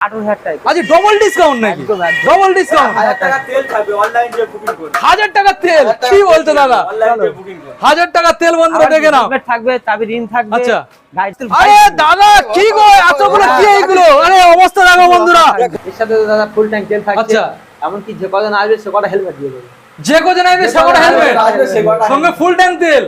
আঠারো হাজার টাকা। আজ ডবল ডিসকাউন্ট নাকি? একদম, একদম। ডবল ডিসকাউন্ট হাজার টাকা তেল যে বুকিং করে হাজার টাকার তেল? কি বলছো দাদা? অনলাইন যে হাজার টাকার তেল বন্ধুরা দেখে নাও। থাকবে চাবি রিং থাকবে আচ্ছা। আরে দাদা কি গো এতগুলো কি এইগুলো? আরে অবস্থা দেখো বন্ধুরা। এর সাথে দাদা ফুল ট্যাঙ্ক তেল থাকছে। আচ্ছা। এমনকি যে কজন আসবে সে কটা হেলমেট দিয়ে দেবে। যে কোজন আসবে সে কটা হেলমেট সঙ্গে ফুল ট্যাঙ্ক তেল।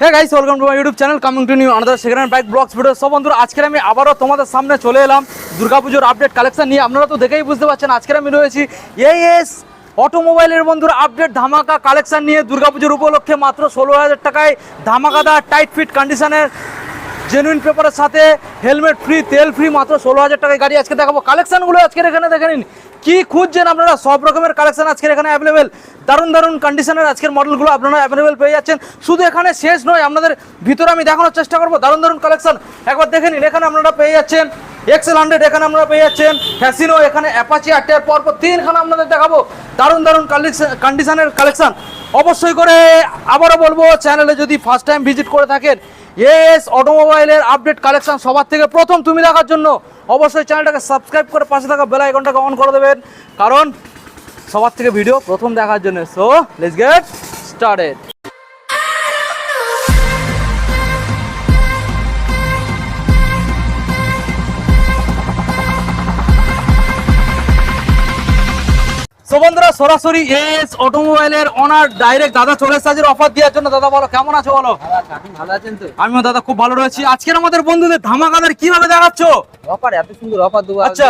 একদম একদম hey guys welcome to my YouTube channel coming to new another second bike blogs video সব বন্ধুরা আজকে আমি আবারও তোমাদের সামনে চলে এলাম দুর্গাপুজোর আপডেট কালেকশন নিয়ে। আপনারা তো দেখেই বুঝতে পারছেন আজকে আমি রয়েছি এএস অটোমোবাইলের বন্ধুরা আপডেট ধামাকা কালেকশন নিয়ে দুর্গাপুজোর উপলক্ষে মাত্র ষোলো হাজার টাকায় ধামাকাদার টাইট ফিট কন্ডিশনের জেনুইন পেপারের সাথে হেলমেট ফ্রি তেল ফ্রি মাত্র ষোলো হাজার টাকায় গাড়ি আজকে দেখাবো। কালেকশনগুলো আজকের এখানে দেখে নিন। কি খুঁজছেন আপনারা? সব রকমের কালেকশন আজকের এখানে অ্যাভেলেবেল দারুণ দারুণ কন্ডিশনের আজকের মডেলগুলো আপনারা অ্যাভেলেবেল পেয়ে যাচ্ছেন। শুধু এখানে শেষ নয়, আপনাদের ভিতরে আমি দেখানোর চেষ্টা করব। দারুণ দারুণ কালেকশন একবার দেখে নিন, এখানে আপনারা পেয়ে যাচ্ছেন। এক্সেল হান্ড্রেড এখানে আপনারা পেয়ে যাচ্ছেন। ফ্যাসিনো এখানে অ্যাপাচি আটটার পর পর তিনখানে আপনাদের দেখাবো। দারুণ দারুণ কন্ডিশনের কালেকশন অবশ্যই করে আবারও বলব চ্যানেলে যদি ফার্স্ট টাইম ভিজিট করে থাকেন এস অটোমোবাইলের আপডেট কালেকশন সবার থেকে প্রথম তুমি দেখার জন্য অবশ্যই চ্যানেলটাকে সাবস্ক্রাইব করে পাশে থাকা বেল আইকনটাকে অন করে দেবেন। কারণ সবার থেকে ভিডিও প্রথম দেখার জন্য। সো লেটস গেট স্টার্টেড বন্ধুরা সরাসরি এস অটোমোবাইলের অনার ডাইরেক্ট দাদা চলে অফার দেওয়ার জন্য। দাদা বলো কেমন আছো বলো? ভালো আছেন তো আমিও দাদা খুব ভালো রয়েছি। আজকের আমাদের বন্ধুদের ধামাকাদার কীভাবে দেখাচ্ছ? অফার এত সুন্দর অফার দেবো আচ্ছা।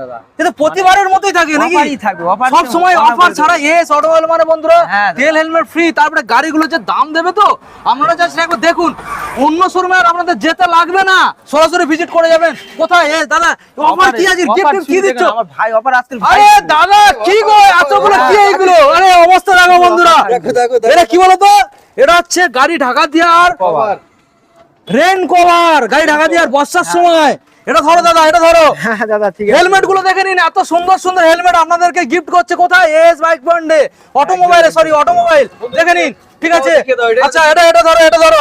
দাদা। এটা প্রতিবারের মতোই থাকে নাকি? অফারই থাকবে, অফার সব সময় অফার ছাড়া এস অটোমোবাইল মানে বন্ধুরা হ্যাঁ। তেল হেলমেট ফ্রি তারপরে গাড়িগুলো যে দাম দেবে তো আপনারা জাস্ট একবার দেখুন। অন্য শোরুমে আর আপনাদের যেতে লাগবে না সরাসরি ভিজিট করে যাবেন। কোথায়? এ দাদা অফার কি আছে গিফট কি দিচ্ছ? আমার ভাই অফার আজকে আরে দাদা কি গো? এতগুলো কি এইগুলো আরে অবস্থা দেখো বন্ধুরা। এটা কি বলতো? এটা হচ্ছে গাড়ি ঢাকা দেওয়ার রেন কভার গাড়ি ঢাকা দেওয়ার বর্ষার সময়। এটা ধরো দাদা এটা ধরো। হ্যাঁ দাদা ঠিক আছে। হেলমেটগুলো দেখে নিন এত সুন্দর সুন্দর হেলমেট আপনাদেরকে গিফট করছে কোথায়? এস বাইক পয়েন্টে অটোমোবাইলে সরি অটোমোবাইল দেখে নিন। ঠিক আছে? আচ্ছা এটা এটা ধরো এটা ধরো।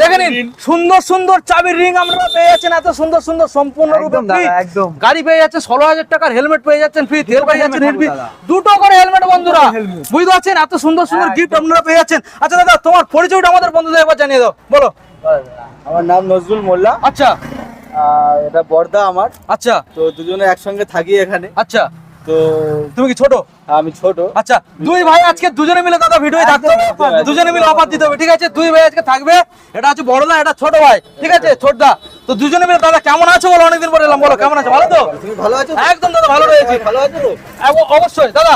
দেখে নিন সুন্দর সুন্দর চাবির রিং আপনারা পেয়ে যাচ্ছেন এত সুন্দর সুন্দর সম্পূর্ণ রূপে একদম। গাড়ি পেয়ে যাচ্ছে ষোলো হাজার টাকার হেলমেট পেয়ে যাচ্ছেন ফ্রি তেল পেয়ে যাচ্ছেন। দুটো করে হেলমেট বন্ধুরা। বুঝতে পারছেন? এত সুন্দর সুন্দর গিফট আপনারা পেয়ে যাচ্ছেন। আচ্ছা দাদা তোমার পরিচয়টা আমাদের বন্ধুদের একবার জানিয়ে দাও। বলো। আমার নাম নজরুল মোল্লা। আচ্ছা। এটা বর্দা আমার। আচ্ছা। তো দুজনে একসঙ্গে থাকি এখানে। আচ্ছা। তো তুমি কি ছোট? আমি ছোট। আচ্ছা দুই ভাই আজকে দুজনে মিলে দাদা ভিডিওই থাকতে হবে। দুজনে মিলে অফার দিতে হবে ঠিক আছে? দুই ভাই আজকে থাকবে। এটা হচ্ছে না এটা ছোট ভাই ঠিক আছে? ছোটদা। তো দুজনে মিলে দাদা কেমন আছো বলো? অনেকদিন পরে এলাম বলো কেমন আছো? ভালো তো? তুমি ভালো আছো একদম দাদা ভালো রয়েছে। ভালো আছো অবশ্যই দাদা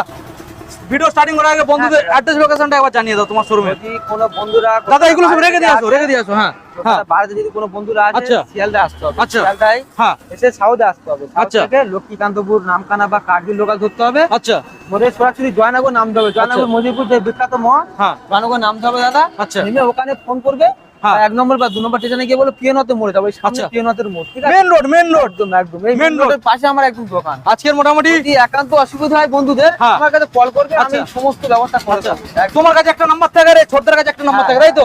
ভিডিও স্টার্টিং করার আগে বন্ধুদের অ্যাড্রেস লোকেশনটা একবার জানিয়ে দাও তোমার শোরুমে যদি কোনো বন্ধুরা দাদা এগুলো সব রেখে দিয়ে আসো রেখে দিয়ে আসো হ্যাঁ হ্যাঁ। বাড়িতে যদি কোনো বন্ধুরা আছে আচ্ছা। শিয়ালদা আসতে হবে। আচ্ছা। শিয়ালদায় হ্যাঁ। এসে সাউথে আসতে হবে। আচ্ছা। থেকে লক্ষ্মীকান্তপুর নামখানা বা কার্গিল লোকাল ধরতে হবে। আচ্ছা। সরাসরি জয়নগর নামতে হবে। জয়নগর মজিপুর যে বিখ্যাত মহা হ্যাঁ। জয়নগর নামতে হবে দাদা। আচ্ছা। ওখানে ফোন করবে হ্যাঁ। এক নম্বর বা দু নম্বর স্টেশনে গিয়ে বলো পিয়নতে মোড়ে যাবে আচ্ছা। পিয়নতের মোড় মেন রোড মেন রোড একদম একদম। এই মেন রোডের পাশে আমার একদম দোকান। আজকের মোটামুটি একান্ত অসুবিধা হয় বন্ধুদের হ্যাঁ। আমার কাছে কল করবে আমি আচ্ছা। সমস্ত ব্যবস্থা করে আচ্ছা। তোমার কাছে একটা নাম্বার থাকে রে ছোটদের কাছে একটা নাম্বার থাকে তাই তো?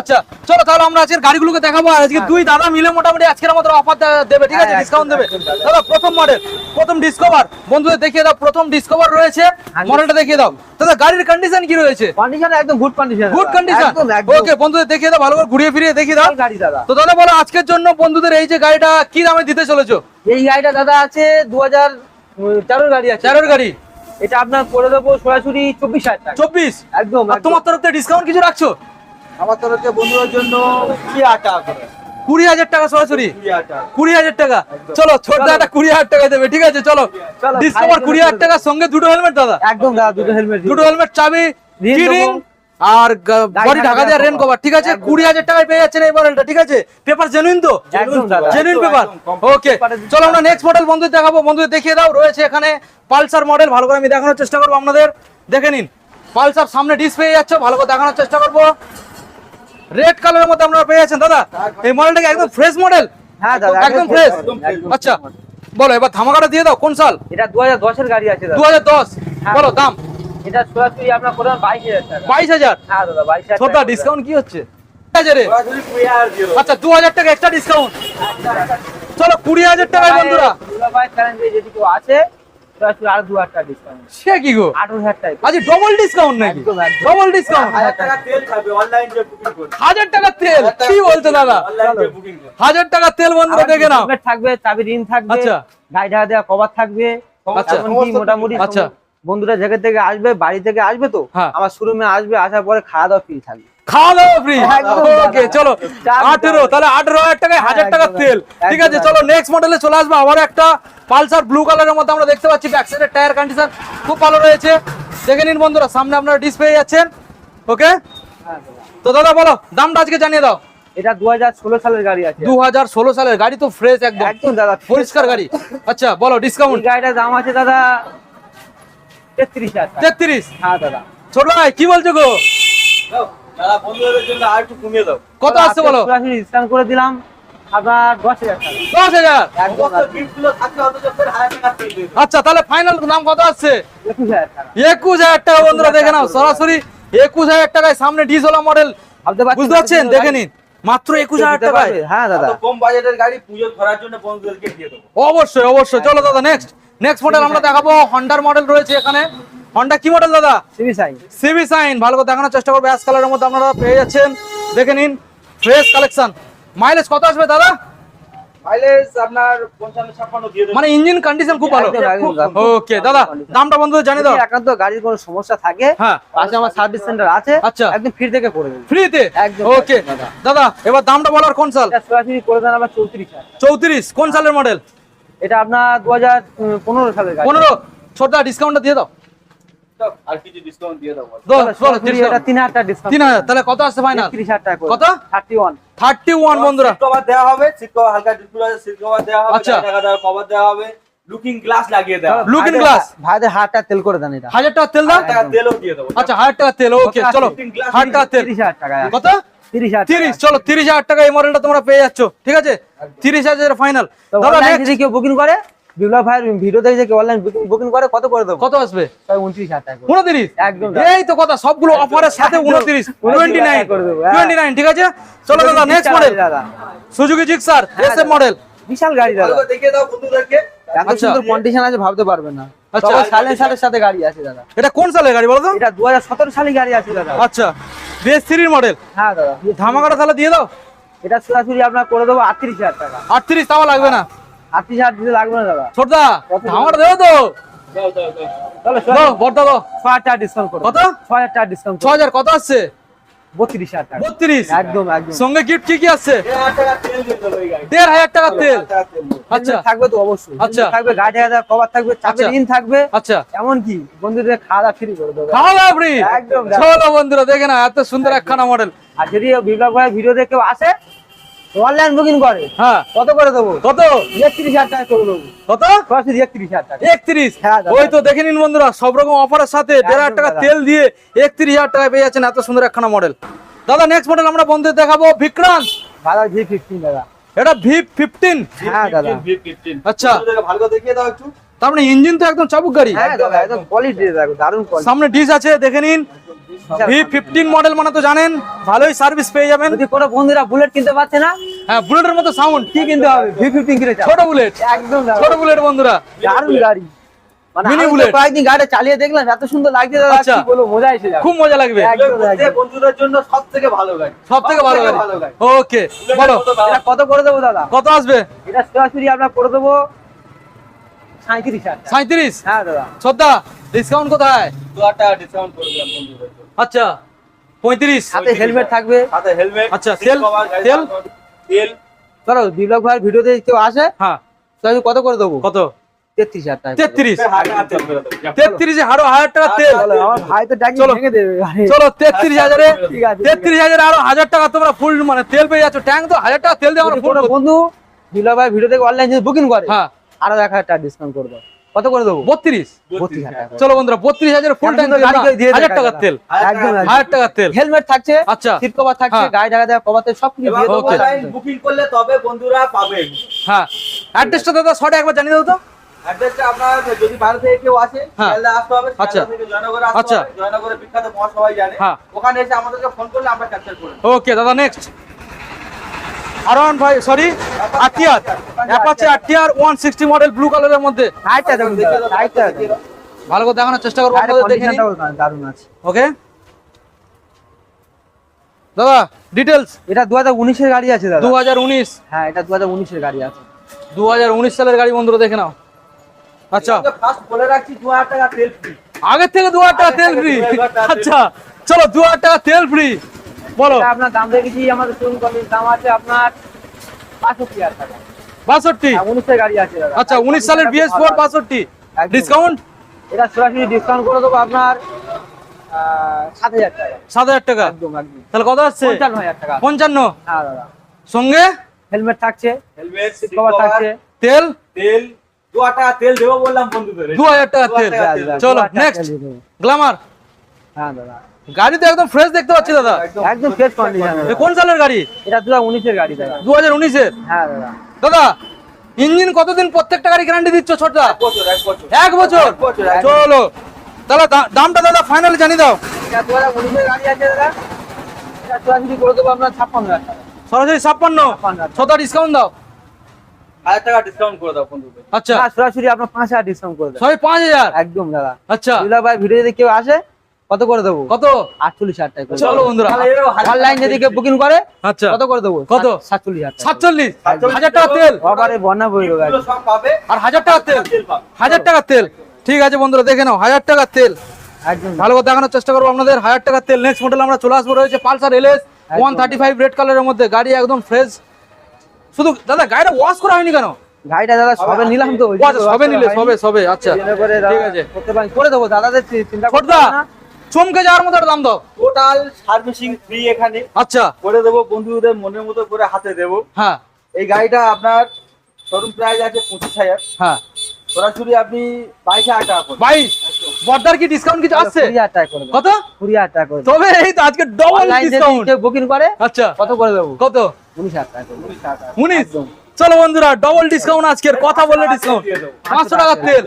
আচ্ছা চলো তাহলে আমরা আজকের গাড়িগুলোকে দেখাবো আর আজকে দুই দাদা মিলে মোটামুটি আজকের আমাদের অফার দেবে ঠিক আছে? হ্যাঁ, ডিসকাউন্ট দেবে। দাদা। প্রথম মডেল প্রথম ডিসকভার বন্ধুদের দেখিয়ে দাও প্রথম ডিসকভার রয়েছে। মডেলটা দেখিয়ে দাও। দাদা গাড়ির কন্ডিশন কি রয়েছে? কন্ডিশন একদম good condition good condition okay বন্ধুদের দেখিয়ে দাও ভালো করে ঘুরিয়ে ফিরিয়ে দেখিয়ে দাও গাড়ি দাদা। তো দাদা বলো আজকের জন্য বন্ধুদের এই যে গাড়িটা কি দামে দিতে চলেছো? এই গাড়িটা দাদা আছে দু হাজার তেরোর গাড়ি আছে। চারের গাড়ি? এটা আপনার করে দেবো সরাসরি চব্বিশ হাজার টাকা। চব্বিশ? একদম তোমার তরফ থেকে ডিসকাউন্ট কিছু রাখছো? আমার তরফ থেকে বন্ধুদের জন্য কি আট টাকা করে। কুড়ি হাজার টাকা সরাসরি? কুড়ি হাজার টাকা। হাজার চলো ছোট একটা কুড়ি হাজার টাকা দেবে ঠিক আছে চলো। ডিসকভার কুড়ি হাজার টাকার সঙ্গে দুটো হেলমেট দাদা। একদম দাদা দুটো হেলমেট দুটো হেলমেট চাবি ring আর বডি ঢাকা দেওয়ার রেন কভার ঠিক আছে? কুড়ি হাজার টাকায় পেয়ে যাচ্ছেন এই মডেলটা ঠিক আছে? পেপার জেনুইন তো? জেনুইন পেপার ওকে চলো আমরা নেক্সট মডেল বন্ধুদের দেখাবো। বন্ধুদের দেখিয়ে দাও। রয়েছে এখানে পালসার মডেল ভালো করে আমি দেখানোর চেষ্টা করব আপনাদের। দেখে নিন। পালসার সামনে ডিস পেয়ে যাচ্ছে। ভালো করে দেখানোর চেষ্টা করব। রেড কালারের মধ্যে আপনারা পেয়ে যাচ্ছেন। দাদা এই মডেলটা কি একদম ফ্রেশ মডেল হ্যাঁ দাদা একদম ফ্রেশ আচ্ছা। বলো এবার ধামাকাটা দিয়ে দাও। কোন সাল? এটা দু হাজার দশের গাড়ি আছে দু হাজার দশ। হ্যাঁ। বলো দাম? এটা সরাসরি আপনার করে বাইশ হাজার টাকা। বাইশ হাজার? হ্যাঁ দাদা বাইশ হাজার ছোটা ডিসকাউন্ট কি হচ্ছে? দিও। আচ্ছা দু হাজার টাকা এক্সট্রা ডিসকাউন্ট চলো কুড়ি হাজার টাকায় বন্ধুরা। যদি কেউ আছে টাকা সে কি গো? টাকা। ডবল ডিসকাউন্ট নাকি। ডবল ডিসকাউন্ট হাজার টাকা তেল কি বলছো দাদা? হাজার টাকার তেল বন্ধুরা দেখে নাও। থাকবে চাবি রিং থাকবে আচ্ছা। গাড়ি ঢাকা দেওয়া কভার থাকবে। আচ্ছা। মোটামুটি আচ্ছা। বন্ধুরা জায়গা থেকে আসবে বাড়ি থেকে আসবে তো হ্যাঁ। আমার শোরুমে আসবে আসার পরে খাওয়া দাওয়া ফ্রি থাকবে। খাওয়া দাওয়া ফ্রি ওকে দাদা। চলো আঠেরো তাহলে আঠেরো হাজার টাকায় হাজার টাকার তেল ঠিক আছে চলো নেক্সট মডেলে চলে আসবে। আবার একটা পালসার ব্লু কালারের মধ্যে আমরা দেখতে পাচ্ছি ব্যাক সাইডের টায়ার কন্ডিশন খুব ভালো রয়েছে। দেখে নিন বন্ধুরা সামনে আপনারা ডিসপ্লে যাচ্ছেন। ওকে হ্যাঁ, তো দাদা বলো দামটা আজকে জানিয়ে দাও। এটা দু হাজার ষোলো সালের গাড়ি আছে। দু হাজার ষোলো সালের গাড়ি তো ফ্রেশ একদম। একদম দাদা পরিষ্কার গাড়ি। আচ্ছা বলো ডিসকাউন্ট গাড়িটার দাম আছে দাদা তেত্রিশ তেত্রিশ? হ্যাঁ দাদা। ছোট ভাই কি বলছো গো? দাও, দাদা বন্ধুদের জন্য আর একটু কমিয়ে দাও। কত আসছে বলো? করে দিলাম দশ হাজার দশ হাজার। আচ্ছা তাহলে ফাইনাল দাম কত আসছে? একুশ হাজার টাকা। বন্ধুরা দেখে নাও সরাসরি একুশ হাজার টাকায় সামনে ডিসওয়ালা মডেল বুঝতে পারছেন? দেখে নিন মাত্র একুশ হাজার টাকায়। হ্যাঁ দাদা। কম বাজেটের গাড়ি পুজো করার জন্য বন্ধুদেরকে দিয়ে দেবো। অবশ্যই অবশ্যই। চলো দাদা নেক্সট নেক্সট মডেল আমরা দেখাবো। হন্ডার মডেল রয়েছে এখানে। হন্ডা কি মডেল দাদা? সিবি সাইন সিবি সাইন ভালো করে দেখানোর চেষ্টা করব। অ্যাশ কালারের মধ্যে আপনারা পেয়ে যাচ্ছেন। দেখে নিন। ফ্রেশ কালেকশন মাইলেজ কত আসবে দাদা? মাইলেজ আপনার পঞ্চান্ন ছাপ্পান্ন দিয়ে মানে ইঞ্জিন কন্ডিশন খুব ভালো। ওকে দাদা দামটা বন্ধুদের জানিয়ে দাও। একান্ত গাড়ির কোনো সমস্যা থাকে হ্যাঁ। পাশে আমার সার্ভিস সেন্টার আছে। আচ্ছা। একদম ফ্রি থেকে করে দেবো। ফ্রিতে একদম, ওকে দাদা। দাদা এবার দামটা বলার কোন সাল? সরাসরি করে দেন আমার চৌত্রিশ হাজার। চৌত্রিশ। কোন সালের মডেল এটা আপনার দু হাজার পনেরো সালের পনেরো। ছোটদা ডিসকাউন্টটা দিয়ে দাও। দাও, আর কিছু ডিসকাউন্ট দিয়ে দাও, তিন হাজার টাকা ডিসকাউন্ট তিন হাজার তাহলে কত আসছে ফাইনাল তিরিশ হাজার টাকা কত? থার্টি ওয়ান থার্টি ওয়ান বন্ধুরা কভার দেওয়া হবে সিট কভার হালকা ডিসপ্লে আছে সিট কভার দেওয়া হবে আচ্ছা। কভার দেওয়া হবে লুকিং গ্লাস লাগিয়ে ভাইদের হাজার তেল করে দেন এটা। হাজার টাকা তেল দাও। তেলও দিয়ে দেবো। আচ্ছা হাজার টাকা তেল ওকে চলো? হাজার টাকা তেল। কত? তিরিশ চলো তিরিশ হাজার টাকা এই মডেলটা তোমরা পেয়ে যাচ্ছ ঠিক আছে? তিরিশ হাজার ফাইনাল দাদা যদি কেউ বুকিং করে বিপ্লব ভাইয়ের ভিডিও দেখে কেউ অনলাইন বুকিং করে কত করে দেবো? কত আসবে? উনত্রিশ হাজার টাকা উনত্রিশ? একদম। এই তো কথা সবগুলো অফারের সাথে উনত্রিশ টোয়েন্টি নাইন করে দেবো, হ্যাঁ। টোয়েন্টি নাইন ঠিক আছে? চলো দাদা নেক্সট মডেল দাদা। সুজুকি জিক্সার এস মডেল বিশাল গাড়ি দাদা। দেখিয়ে দাও বন্ধুদেরকে। এত আচ্ছা। সুন্দর কন্ডিশন আছে ভাবতে পারবেন না। আচ্ছা। আচ্ছা সাইলেন্সারের সাথে গাড়ি আছে দাদা। এটা কোন সালের গাড়ি বলো তো? এটা দু হাজার সতেরো সালে গাড়ি আছে দাদা। আচ্ছা। বিএস সিরির মডেল হ্যাঁ দাদা। ধামাকাটা তাহলে দিয়ে দাও। এটা সরাসরি আপনার করে দেবো আটত্রিশ হাজার টাকা। আটত্রিশ তাও লাগবে না। আটত্রিশ হাজার দিতে লাগবে না দাদা। ছোটদা ধামাকাটা দেবো তো। দাও দাও দাও। তাহলে দাও ছ হাজার টাকা ডিসকাউন্ট করো কত? ছ হাজার টাকা ডিসকাউন্ট ছ হাজার কত আসছে? বত্রিশ হাজার বত্রিশ? একদম একদম। সঙ্গে গিফট কি কি আসছে দেড় হাজার টাকা তেল। আচ্ছা। থাকবে তো অবশ্যই। আচ্ছা। থাকবে গাড়ি হাজার কভার থাকবে আচ্ছা। ইন থাকবে। আচ্ছা। এমন কি বন্ধুদের খাওয়া দাওয়া ফ্রি করে দেবে। খাওয়া দাওয়া ফ্রি একদম। চলো বন্ধুরা দেখে না এত সুন্দর একখানা মডেল আর যদি বিপ্লব ভাই ভিডিও দেখে আসে অনলাইন বুকিং করে। হ্যাঁ। কত করে দেবো? কত? একত্রিশ হাজার টাকা করে দেবো। কত? সরাসরি একত্রিশ হাজার টাকা। একত্রিশ? হ্যাঁ, ওই তো দেখে নিন বন্ধুরা সব রকম অফারের সাথে দেড় হাজার টাকা তেল দিয়ে একত্রিশ হাজার টাকায় পেয়ে যাচ্ছেন এত সুন্দর একখানা মডেল দাদা নেক্সট মডেল আমরা বন্ধুদের দেখাবো বিক্রান্ত ভালো জি ফিফটিন দাদা। এটা ভি ফিফটিন হ্যাঁ দাদা। V15 আচ্ছা। ভালো দেখিয়ে দাও একটু। তার মানে ইঞ্জিন তো একদম চাবুক গাড়ি। হ্যাঁ সামনে ডিস আছে দেখে নিন। ভি ফিফটিন মডেল মানে তো জানেন ভালোই সার্ভিস পেয়ে যাবেন। যদি কোনো বন্ধুরা বুলেট কিনতে পারছে না হ্যাঁ বুলেটের মতো সাউন্ড কি কিনতে হবে? ভি ফিফটিন কিনে ছোট বুলেট একদম ছোট বুলেট বন্ধুরা। দারুণ গাড়ি। মানে। কয়েকদিন চালিয়ে দেখলাম এত সুন্দর লাগছে দাদা আচ্ছা। কি বলব মজা এসে যাবে। খুব মজা লাগবে। বন্ধুদের জন্য সব থেকে ভালো গাড়ি। সব থেকে ভালো গাড়ি। ওকে বলো। এটা কত করে দেবো দাদা? কত আসবে? এটা সরাসরি আপনার করে দেবো। সাঁত্রিশ হ্যাঁ দাদা। শ্রদ্ধা ডিসকাউন্ট কোথায়? দু হাজার টাকা ডিসকাউন্ট করে দিলাম আচ্ছা পঁয়ত্রিশ? সাথে হেলমেট থাকবে। সাথে হেলমেট আচ্ছা, তেল- তেল? তেল। বিপ্লব ভাইয়ের ভিডিওতে কেউ আসে? হ্যাঁ। সরাসরি কত করে দেবো? কত? তেত্রিশ হাজার টাকা তেত্রিশ। তেল তেত্রিশে আরও হাজার টাকা তেল। আমার ভাই তো ডাকি চলো। ভেঙে দেবে। চলো তেত্রিশ হাজারে ঠিক আছে, ঠিক তেত্রিশ হাজারে আরও হাজার টাকা তোমরা ফুল মানে তেল পেয়ে যাচ্ছ। ট্যাঙ্ক তো হাজার টাকা তেল দিয়ে আমরা ফুল বন্ধু বিপ্লব ভাই ভিডিও থেকে অনলাইন বুকিং করে হ্যাঁ। আরও এক হাজার টাকা ডিসকাউন্ট করে দাও। কত করে দেবো? বত্রিশ। বত্রিশ চলো বন্ধুরা বত্রিশ হাজারে ফুল ট্যাঙ্ক হাজার টাকার তেল। একদম। হাজার টাকার তেল। হেলমেট থাকছে আচ্ছা। সিট কভার থাকছে হ্যাঁ। গাড়ি টাকা দেওয়া কভার সব কিছু দিয়ে দেবো। অনলাইন বুকিং করলে তবে বন্ধুরা পাবেন। হ্যাঁ। অ্যাড্রেসটা দাদা শর্টে একবার জানিয়ে দাও তো। অ্যাড্রেসটা আপনার যদি বাইরে থেকে কেউ আসে। আসতে হবে আচ্ছা। জয়নগর আসতে আচ্ছা। হবে। জয়নগরে বিখ্যাত মহা জানে। হ্যাঁ। ওখানে এসে আমাদেরকে ফোন করলে আমরা ক্যাপচার করে ওকে দাদা next R one five sorry RTR Apache one sixty model blue কালারের মধ্যে। দেখুন ভালো করে দেখানোর চেষ্টা করব আপনাদের দেখে নিন। দারুণ আছে। ওকে দাদা ডিটেলস এটা দু হাজার উনিশের গাড়ি আছে দাদা। দু হাজার উনিশ? হ্যাঁ এটা দু হাজার উনিশের গাড়ি আছে। দু হাজার উনিশ সালের গাড়ি বন্ধুরা দেখে নাও। আচ্ছা। ফার্স্ট বলে রাখছি দু হাজার টাকা তেল ফ্রি আগের থেকে দু হাজার টাকা তেল ফ্রি আচ্ছা চলো দু হাজার টাকা তেল ফ্রি বলো। আপনার দাম রেখেছি আমাদের কোম্পানির দাম আছে আপনার বাষট্টি হাজার টাকা। বাষট্টি? হ্যাঁ, উনিশের গাড়ি আছে দাদা। আচ্ছা উনিশ সালের বিএস ফোর বাষট্টি। ডিসকাউন্ট এটা সরাসরি ডিসকাউন্ট করে দেবো আপনার সাত হাজার টাকা। সাত হাজার টাকা? একদম একদম। তাহলে কত আসছে? পঞ্চান্ন হাজার টাকা। পঞ্চান্ন? হ্যাঁ দাদা। সঙ্গে? হেলমেট থাকছে। হেলমেট কভার থাকছে। তেল? তেল। দু হাজার টাকা তেল দেবো বললাম বন্ধুদের। দু হাজার টাকা তেল। চলো নেক্সট গ্লামার হ্যাঁ দাদা। গাড়ি তো একদম ফ্রেশ দেখতে পাচ্ছি দাদা। একদম ফ্রেশ কন্ডিশন কোন সালের গাড়ি? এটা দু হাজার উনিশের গাড়ি দাদা। দু হাজার উনিশের? হ্যাঁ দাদা। দাদা ইঞ্জিন কতদিন প্রত্যেকটা গাড়ি গ্যারান্টি দিচ্ছ ছোটটা এক বছর এক বছর। চলো। দাদা দামটা দাদা ফাইনালি জানিয়ে দাও। এটা দু হাজার উনিশের গাড়ি আছে দাদা। এটা সরাসরি করে দেবো আপনার ছাপ্পান্ন হাজার টাকা। সরাসরি ছাপ্পান্ন? ছাপ্পান্ন হাজার। ছটা ডিসকাউন্ট দাও। হাজার টাকা ডিসকাউন্ট করে দাও আচ্ছা। সরাসরি আপনার পাঁচ হাজার ডিসকাউন্ট করে দেবো। ছয় পাঁচ হাজার? একদম দাদা। আচ্ছা। দুলা ভাই ভিডিও যদি কেউ আসে কত করে দেবো? কত? আটচল্লিশ হাজার টাকা চলো বন্ধুরা। অনলাইন যদি কেউ বুকিং করে আচ্ছা। কত করে দেবো? কত? সাতচল্লিশ হাজার সাতচল্লিশ? হাজার টাকা তেল? বাবারে বন্যা বই আর হাজার টাকা তেল? হাজার টাকা তেল। ঠিক আছে বন্ধুরা দেখে নাও হাজার টাকা তেল। ভালো করে দেখানোর চেষ্টা করব আপনাদের। হাজার টাকার তেল নেক্সট মডেল আমরা চলে আসব। রয়েছে Pulsar LS one thirty five red কালারের মধ্যে। গাড়ি একদম ফ্রেশ শুধু দাদা গাড়িটা ওয়াশ করা হয়নি কেন? গাড়িটা দাদা সবে নিলাম তো আচ্ছা, সবে নিলে সবে সবে আচ্ছা। করে ঠিক আছে। করে দেবো দাদাদের চিন্তা করতে চমকে যাওয়ার মতো দাম দাও। টোটাল সার্ভিসিং ফ্রি এখানে। আচ্ছা। করে দেবো বন্ধুদের মনের মতো করে হাতে দেবো। হ্যাঁ। এই গাড়িটা আপনার শোরুম প্রাইস আছে পঁচিশ হাজার। হ্যাঁ। সরাসরি আপনি বাইশ হাজার টাকা করবেন। বাইশ? বর্দার কি ডিসকাউন্ট কিছু আসছে কুড়ি হাজার টাকা করে দেবো। কত? কুড়ি হাজার টাকা করে তবে এই তো আজকে ডবল ডিসকাউন্ট বুকিং করে আচ্ছা। কত করে দেবো? কত? উনিশ হাজার টাকা উনিশ চলো বন্ধুরা ডবল ডিসকাউন্ট আজকের কথা বললে ডিসকাউন্ট পাঁচশো টাকার তেল।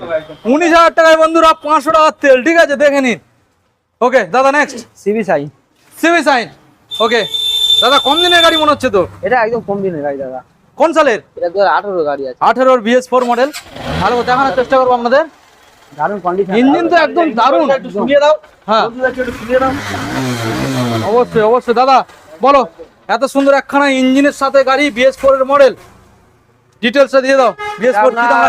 উনিশ হাজার টাকায় বন্ধুরা পাঁচশো টাকার তেল। ঠিক আছে দেখে নিন। ওকে দাদা নেক্সট সিবি সাই সিভি সাইন ওকে দাদা কম দিনের গাড়ি মনে হচ্ছে তো এটা একদম কম দিনের গাড়ি দাদা। কোন সালের? এটা দু হাজার আঠারো গাড়ি আছে। আঠেরোর বিএস ফোর মডেল ভালো দেখানোর চেষ্টা করব আপনাদের। দারুণ কন্ডিশন ইঞ্জিন তো একদম দারুণ। একটু শুনিয়ে দাও। হ্যাঁ। একটু শুনিয়ে দাও। অবশ্যই অবশ্যই। দাদা বলো এত সুন্দর একখানা ইঞ্জিনের সাথে গাড়ি বিএস ফোর এর মডেল ডিটেলসটা দিয়ে দাও। বিএস ফোর কি দাম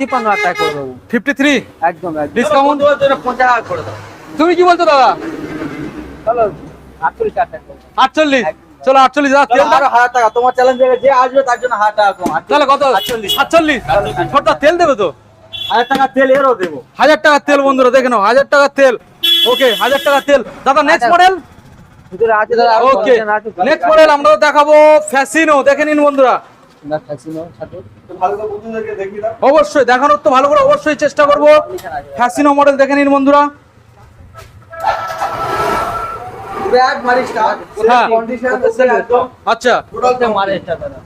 তিপ্পান্ন হাজার টাকা করে দেবো। ফিফটি থ্রি একদম। একদম ডিসকাউন্ট বন্ধুদের জন্য পঞ্চাশ টাকা করে দাও তুমি কি বলছো দাদা? আটচল্লিশ টাকা। চলো আটচল্লিশ টাকা। তোমার চ্যালেঞ্জ যে আসবে তার জন্য হাজার টাকা তাহলে কত? সাতচল্লিশ ছোটটা তেল দেবে তো? হাজার টাকা তেল এরও দেবো। হাজার টাকার তেল বন্ধুরা দেখে নাও হাজার টাকার তেল। ওকে হাজার টাকার তেল। দাদা next model okay next model আমরা দেখাবো ফ্যাসিনো দেখে নিন বন্ধুরা। অবশ্যই দেখানোর তো ভালো করে অবশ্যই চেষ্টা করব। ফ্যাসিনো মডেল দেখে নিন বন্ধুরা ব্যাগ মারি স্টার্ট হ্যাঁ। কন্ডিশন ওকে একদম আচ্ছা টোটাল মারে এটা দাদা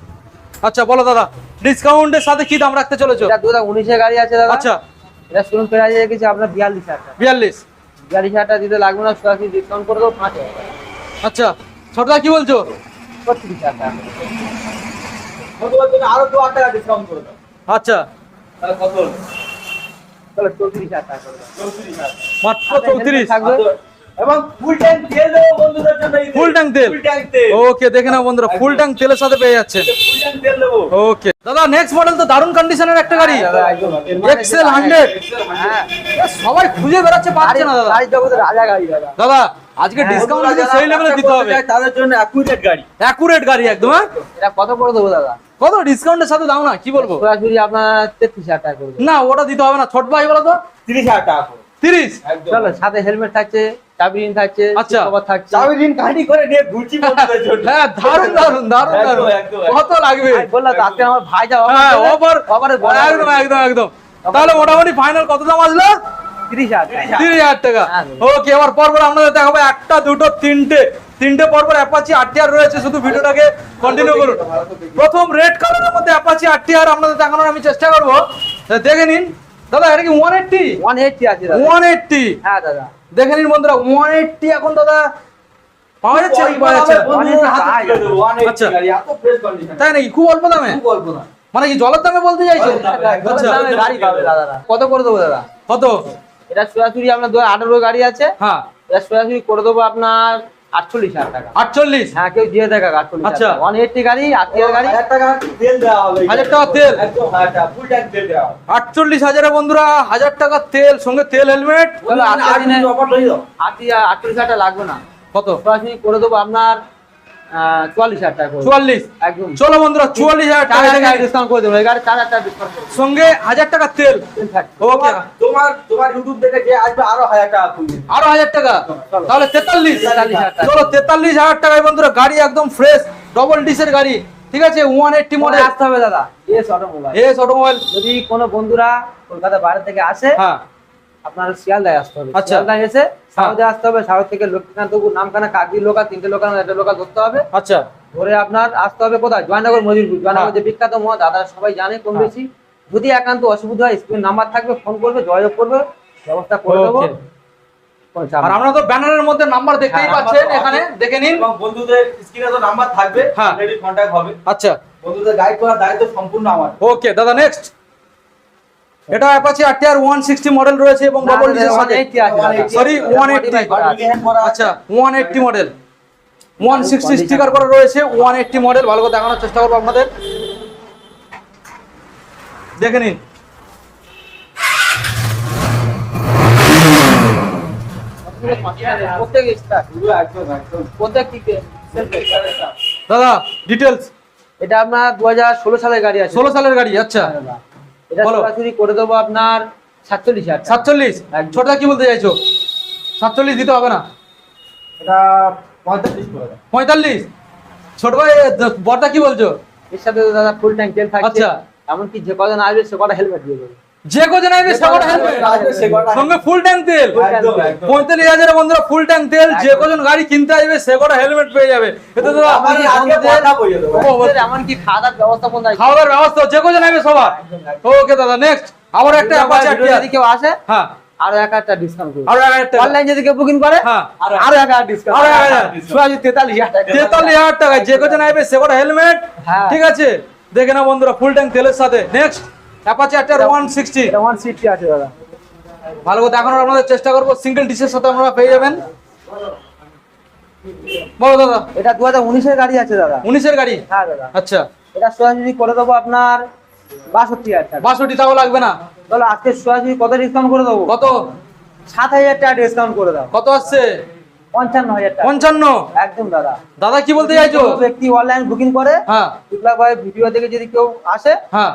আচ্ছা। বলো দাদা। ডিসকাউন্টের সাথে কি দাম রাখতে চলেছো? এটা দু হাজার উনিশের গাড়ি আছে দাদা। আচ্ছা। এটা শুনুন প্রাইস রেখেছি আপনার বিয়াল্লিশ হাজার বিয়াল্লিশ। বিয়াল্লিশ হাজার টাকা দিতে লাগবে না সরাসরি ডিসকাউন্ট করে দেবো পাঁচ হাজার আচ্ছা। ছোটদা কি বলছো? ছত্রিশ হাজার টাকা। বন্ধুদের জন্য আরও দু হাজার টাকা ডিসকাউন্ট করে দাও। আচ্ছা। তাহলে কত চৌত্রিশ হাজার টাকা করে দেবো চৌত্রিশ হাজার। মাত্র চৌত্রিশ। থাকবে? এবং ফুল ট্যাঙ্ক তেল বন্ধুদের জন্য ফুল ট্যাঙ্ক তেল? ফুল ট্যাঙ্ক তেল। ওকে দেখে নাও বন্ধুরা ফুল ট্যাঙ্ক তেলের সাথে পেয়ে যাচ্ছেন ফুল ট্যাঙ্ক তেল দেবো। ওকে। দাদা নেক্সট মডেল তো দারুণ কন্ডিশনের একটা গাড়ি। এক্সেল হান্ড্রেড হ্যাঁ সবাই খুঁজে বেড়াচ্ছে পাচ্ছে না দাদা। গাড়ি জগতের রাজা গাড়ি দাদা। দাদা আজকে হ্যাঁ, ডিসকাউন্ট যদি সেই লেভেলে দিতে হবে। তাদের জন্য অ্যাকুরেট গাড়ি। অ্যাকুরেট গাড়ি একদম হ্যাঁ? এটা কত করে দেবো দাদা? কত? ডিসকাউন্টের সাথে দাও না কি বলব? সরাসরি আপনার তেত্রিশ হাজার টাকা না ওটা দিতে হবে না ছোট ভাই বলো তো। তিরিশ হাজার টাকা করে তিরিশ? একদম। চলো সাথে হেলমেট থাকছে চাবি রিং থাকছে আচ্ছা। থাকছে। চাবি করে নিয়ে ঘুরছি বন্ধুদের জন্য। হ্যাঁ দারুণ দারুণ দারুণ দারুণ কত লাগবে? আজকে আমার ভাই যা হ্যাঁ অফার অফারে একদম একদম একদম। তাহলে মোটামুটি ফাইনাল কত দাম আসলো? টাকা। হ্যাঁ। ওকে এবার পরপর আপনাদের দেখাবো একটা দুটো তিনটে। তিনটে পরপর অ্যাপাচি আরটিআর রয়েছে শুধু ভিডিওটাকে কন্টিনিউ করুন। প্রথম রেড কালারের মধ্যে অ্যাপাচি আরটিআর আপনাদের দেখানোর আমি চেষ্টা করব। দেখে নিন। দাদা এটা কি ওয়ান এইটটি 180 আছে দাদা। ওয়ান এইটটি হ্যাঁ দাদা। দেখে নিন বন্ধুরা ওয়ান এইটটি এখন দাদা পাওয়া যাচ্ছে পাওয়া যাচ্ছে। না? বন্ধুদের হাতে তুলে দেবো, 180 আচ্ছা। তাই নাকি? খুব অল্প দামে? খুব অল্প দাম। মানে কি জলের দামে বলতে চাইছো? আচ্ছা। গাড়ি পাবে দাদারা কত করে দেবো দাদা? কত? এটা সরাসরি আপনার দু আঠারো গাড়ি আছে। হ্যাঁ। এটা সরাসরি করে দেবো আপনার আটচল্লিশ হাজার টাকা। আটচল্লিশ? হ্যাঁ কেউ দিয়ে দেখ আটচল্লিশ আচ্ছা। ওয়ান এইটটি গাড়ি গাড়ি। হাজার টাকা তেল দেওয়া হবে হাজার টাকা তেল। একদম হাজার টাকা ফুল ট্যাঙ্ক তেল দেওয়া আটচল্লিশ হাজারে বন্ধুরা হাজার টাকা তেল সঙ্গে তেল হেলমেট হয়ে আটচল্লিশ হাজার টাকা লাগবে না। কত? করে দেবো আপনার চুয়াল্লিশ হাজার টাকা চুয়াল্লিশ? একদম। চলো বন্ধুরা চুয়াল্লিশ হাজার টাকা ডিসকাউন্ট করে দেবো। গাড়ি চার হাজার ডিসকাউন্ট সঙ্গে হাজার টাকা তেল। ওকে। তোমার তোমার ইউটিউব দেখে যে আসবে আরও হাজার টাকা আরও হাজার টাকা? তাহলে তেতাল্লিশ। তেতাল্লিশ হাজার টাকা। চলো তেতাল্লিশ হাজার টাকায় বন্ধুরা গাড়ি একদম ফ্রেশ ডবল ডিসের গাড়ি। ঠিক আছে? ওয়ান এইটটি মনে মডেল আসতে হবে দাদা। এস অটোমোবাইল এস অটোমোবাইল যদি কোনো বন্ধুরা কলকাতা বাইরে থেকে আসে হ্যাঁ। আপনার শিয়ালদায় আসতে হবে। আচ্ছা। শিয়ালদায় এসে সাউথে আসতে হবে সাউথ থেকে লক্ষ্মীকান্তপুর নামখানা কাকদি লোকা তিনটে লোকাল একটা লোকাল ধরতে হবে। আচ্ছা। ধরে আপনার আসতে হবে কোথায়? জয়নগর মজিরপুর জয়নগর যে বিখ্যাত মহা দাদা সবাই জানে কম হ্যাঁ। বেশি। যদি একান্ত অসুবিধা হয় স্ক্রিন নাম্বার থাকবে ফোন করবে যোগাযোগ করবে ব্যবস্থা করে দেবো। আর আমরা তো ব্যানারের মধ্যে নাম্বার দেখতেই হ্যাঁ, পাচ্ছেন এখানে দেখে নিন। বন্ধুদের স্ক্রিনে তো নাম্বার থাকবে হ্যাঁ। অলরেডি কন্ট্যাক্ট হবে। আচ্ছা। বন্ধুদের গাইড করার দায়িত্ব সম্পূর্ণ আমার। ওকে দাদা নেক্সট এটা অ্যাপাচি আরটিআর 160 মডেল রয়েছে এবং ডবল ডিসের সাথে 180 আছে। দাদা। 180 সরি এটা 180 modify করা আছে। আচ্ছা 180 মডেল 160 স্টিকার করা রয়েছে 180 মডেল ভালো করে দেখানোর চেষ্টা করব আপনাদের। দেখে নিন। দাদা ডিটেলস এটা আপনার দু হাজার ষোলো সালের গাড়ি আছে। 16 সালের গাড়ি আচ্ছা। এটা। সরাসরি করে দেবো আপনার সাতচল্লিশ হাজার সাতচল্লিশ? 47 ছোটদা কি বলতে চাইছো? 47 দিতে হবে না? এটা পঁয়তাল্লিশ পঁয়তাল্লিশ দাও 45 ছোট ভাই দ- কি বলছো? এর সাথে দাদা ফুল ট্যাঙ্ক তেল থাকছে। আচ্ছা। এমনকি যে কজন আসবে সে কটা হেলমেট দিয়ে দেবে। যে কোজন আইবে সে আসবে, সে কটা সঙ্গে ফুল ট্যাঙ্ক তেল। পঁয়তাল্লিশ হাজারের বন্ধুরা ফুল ট্যাঙ্ক তেল যে কজন গাড়ি কিনতে আসবে সে কটা হেলমেট পেয়ে যাবে। তো। এমনকি খাওয়া দাওয়ার ব্যবস্থা খাওয়া দাওয়ার ব্যবস্থা যে কজন আসবে সবার। ওকে দাদা নেক্সট আবার একটা যদি কেউ আসে হ্যাঁ। আরও এক ডিসকাউন্ট অনলাইন যদি কেউ বুকিং করে হ্যাঁ। আরও আরও এক হাজার ডিসকাউন্ট আরও এক তেতাল্লিশ হাজার তেতাল্লিশ হাজার টাকা। যে কজন আসবে সে কটা হেলমেট। ঠিক আছে? দেখে না বন্ধুরা ফুল ট্যাঙ্ক তেলের সাথে। নেক্সট অ্যাপাচি একটা ওয়ান সিক্সটি। ওয়ান সিক্সটি আছে দাদা। ভালো করে দেখানোর আপনাদের চেষ্টা করব। সিঙ্গেল ডিশের সাথে আপনারা পেয়ে যাবেন। বলো দাদা। এটা দু হাজার উনিশের গাড়ি আছে দাদা। উনিশের গাড়ি? হ্যাঁ দাদা। আচ্ছা। এটা সরাসরি করে দেবো আপনার বাষট্টি হাজার বাষট্টি তাও লাগবে না? তাহলে আজকে সরাসরি কত ডিসকাউন্ট করে দেবো? কত? সাত হাজার টাকা ডিসকাউন্ট করে দাও। কত আসছে? পঞ্চান্ন হাজার টাকা। পঞ্চান্ন? একদম দাদা। দাদা কি বলতে চাইছো? ব্যক্তি অনলাইন বুকিং করে হ্যাঁ। বিপ্লব ভাই ভিডিও দেখে যদি কেউ আসে হ্যাঁ।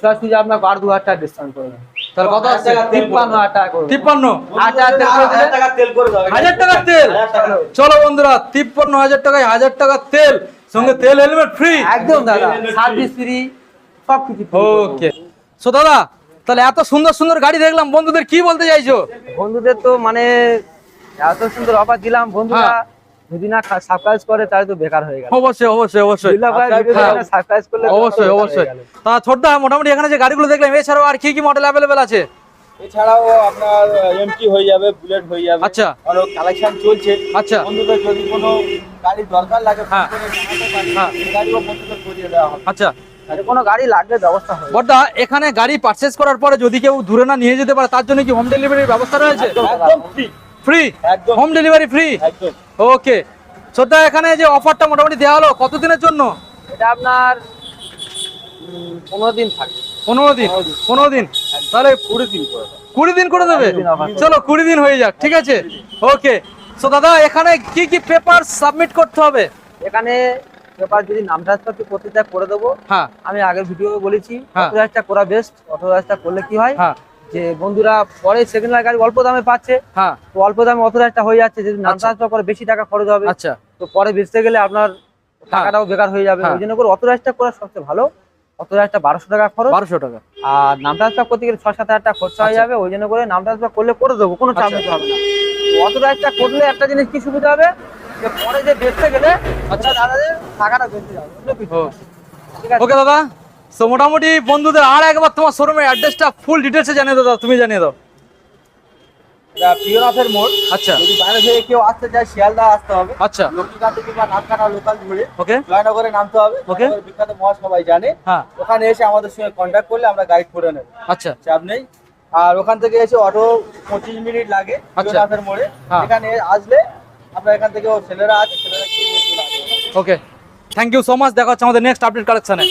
সরাসরি আপনার বারো দু হাজার টাকা ডিসকাউন্ট করে দেন তাহলে কত আসছে? তিপ্পান্ন হাজার টাকা করে। তিপ্পান্ন? হাজার টাকা আরও হাজার টাকা তেল করে দাও। হাজার টাকার তেল? চলো বন্ধুরা তিপ্পান্ন হাজার টাকায় হাজার টাকার তেল। সঙ্গে তেল হেলমেট ফ্রি একদম দাদা সার্ভিস ফ্রি সব কিছু ওকে সো দাদা তাহলে এত সুন্দর সুন্দর গাড়ি দেখলাম। বন্ধুদের কি বলতে চাইছো? বন্ধুদের তো মানে এত সুন্দর অফার দিলাম। বন্ধুরা হ্যাঁ। যদি না সাবস্ক্রাইব করে তাহলে তো বেকার হয়ে গেল। অবশ্যই অবশ্যই অবশ্যই। ভিডিও হ্যাঁ। করলে অবশ্যই অবশ্যই। তা ছোটদা মোটামুটি এখানে যে গাড়িগুলো দেখলাম এছাড়াও আর কি কি মডেল অ্যাভেলেবেল আছে? এছাড়াও আপনার এমটি হয়ে যাবে বুলেট হয়ে যাবে। আচ্ছা। আরও কালেকশন চলছে। আচ্ছা। বন্ধুদের যদি কোনো গাড়ি দরকার লাগে হ্যাঁ। হ্যাঁ। গাড়িও বন্ধুদের করিয়ে দেওয়া হবে। আচ্ছা। আর কোনো গাড়ি লাগলে ব্যবস্থা হবে। বড়দা এখানে গাড়ি পারচেস করার পরে যদি কেউ দূরে না নিয়ে যেতে পারে তার জন্য কি হোম ডেলিভারির ব্যবস্থা রয়েছে? একদম ফ্রি ফ্রি একদম। হোম ডেলিভারি ফ্রি একদম। ওকে। শ্রদ্ধা এখানে যে অফারটা মোটামুটি দেওয়া হলো কতদিনের জন্য? এটা আপনার পনেরো দিন থাকে। পনেরো দিন? পনেরো দিন। তাহলে কুড়ি দিন করে কুড়ি দিন করে দেবে? চলো কুড়ি দিন হয়ে যাক ঠিক আছে? ওকে। সো দাদা এখানে কি কি পেপার সাবমিট করতে হবে? এখানে পেপার যদি নাম ট্রান্সফার করতে চাই করে দেবো। হ্যাঁ। আমি আগের ভিডিও বলেছি হ্যাঁ। অথরাইজটা করা বেস্ট অথরাইজটা করলে কি হয়? হ্যাঁ। যে বন্ধুরা পরে সেকেন্ড গাড়ি অল্প দামে পাচ্ছে। হ্যাঁ। তো অল্প দামে অথরাইজটা হয়ে যাচ্ছে যদি নাম। ট্রান্সফার করে বেশি টাকা খরচ হবে আচ্ছা। তো পরে বেচতে গেলে আপনার টাকাটাও বেকার হয়ে যাবে। হ্যাঁ। ওই জন্য করে অত অথরাইজটা করা সবচেয়ে ভালো। অথরাইজটা বারোশো টাকা খরচ। বারোশো টাকা। আর নাম ট্রান্সফার করতে গেলে ছ সাত হাজার টাকা খরচা হয়ে আচ্ছা। যাবে। ওই জন্য করে নাম ট্রান্সফার করলে করে দেবো কোনো চাপ আচ্ছা। নিতে হবে না। অথরাইজটা করলে একটা জিনিস কি সুবিধা হবে? যে পরে যে বেচতে গেলে আচ্ছা। দাদাদের টাকাটা বেঁচে যাবে। ঠিক আছে? দাদা। সো মোটামুটি বন্ধুদের আর একবার তোমার শোরুমের অ্যাড্রেসটা ফুল ডিটেলসে জানিয়ে দাও তুমি জানিয়ে দাও। প্রিয়নাথের মোড়। আচ্ছা। যদি বাইরে থেকে কেউ আসতে চায় শিয়ালদা আসতে হবে। আচ্ছা। লক্ষ্মীকান্ত কিংবা নাথকাটা লোকাল ধরে ওকে জয়নগরে নামতে হবে. জয়নগরের বিখ্যাত জানে। হ্যাঁ। ওখানে এসে আমাদের সঙ্গে কন্ট্যাক্ট করলে আমরা গাইড করে নেব। আচ্ছা। চাপ নেই। আর ওখান থেকে এসে অটো পঁচিশ মিনিট লাগে আচ্ছা। প্রিয়নাথের মোড়ে। হ্যাঁ। এখানে আসলে আমরা এখান থেকে ছেলেরা আছে ছেলেরা। Okay thank you so much দেখা হচ্ছে আমাদের নেক্সট আপডেট কালেকশনে